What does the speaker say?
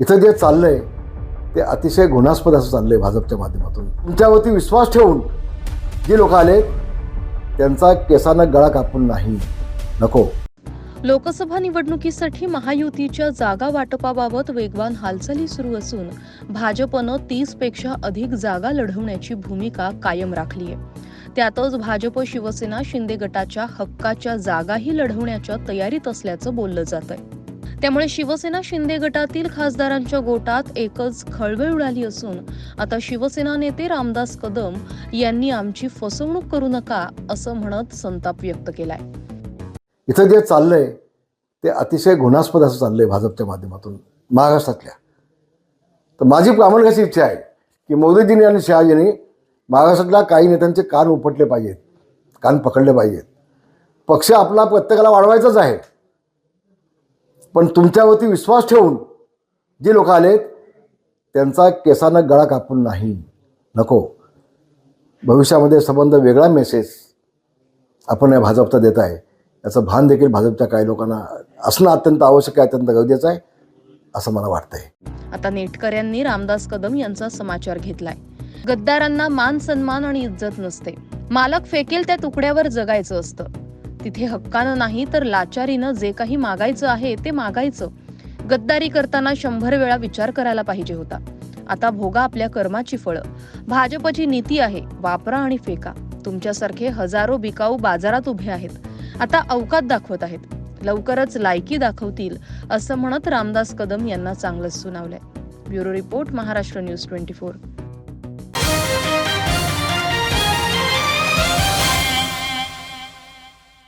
इथं जे चाललंय ते अतिशय गुणास्पद असं चाललंय भाजपच्या माध्यमातून. तुमच्यावरती विश्वास ठेवून जे लोक आले त्यांचा केसानं गळा कापून नाही. नको. लोकसभा निवडणुकीसाठी महायुतीच्या जागा वाटपाबाबत वेगवान हालचाली सुरू असून भाजपनं तीसपेक्षा अधिक जागा लढवण्याची भूमिका कायम राखली आहे. त्यातच भाजप शिवसेना शिंदे गटाच्या हक्काच्या जागाही लढवण्याच्या तयारीत असल्याचं बोललं जात आहे त्यामुळे शिवसेना शिंदे गटातील खासदारांच्या गोटात एकच खळबळ उडाली असून आता शिवसेना नेते रामदास कदम यांनी आमची फसवणूक करू नका असं म्हणत संताप व्यक्त केलाय. इथं जे चाललंय ते अतिशय गुणास्पद असं चाललंय भाजपच्या माध्यमातून महाराष्ट्रातल्या. तर माझी प्रामाणिक इच्छा आहे की मोदीजींनी आणि शहाजींनी महाराष्ट्रातल्या काही नेत्यांचे कान उपटले पाहिजेत कान पकडले पाहिजेत. पक्ष आपला प्रत्येकाला वाढवायचाच आहे. पण तुमच्यावरती विश्वास ठेवून जे लोक आलेत त्यांचा केसानं गळा कापून नाही. नको. भविष्यामध्ये संबंध वेगळा मेसेज आपण या भाजपचा देत आहे. याचं भान देखील भाजपच्या काही लोकांना असणं अत्यंत आवश्यक आहे अत्यंत गरजेचं आहे असं मला वाटतंय. आता नेटकऱ्यांनी रामदास कदम यांचा समाचार घेतलाय. गद्दारांना मान सन्मान आणि इज्जत नसते. मालक फेकेल त्या तुकड्यावर जगायचं असतं. तिथे हक्कानं नाही तर लाचारीनं जे काही मागायचं आहे ते मागायचं. गद्दारी करताना शंभर वेळा विचार करायला पाहिजे होता. आता भोगा आपल्या कर्माची फळं. भाजपची नीती आहे वापरा आणि फेका. तुमच्यासारखे हजारो बिकाऊ बाजारात उभे आहेत. आता अवकात दाखवत आहेत. लवकरच लायकी दाखवतील असं म्हणत रामदास कदम यांना चांगलंच सुनावलंय. Bureau report Maharashtra news twenty four.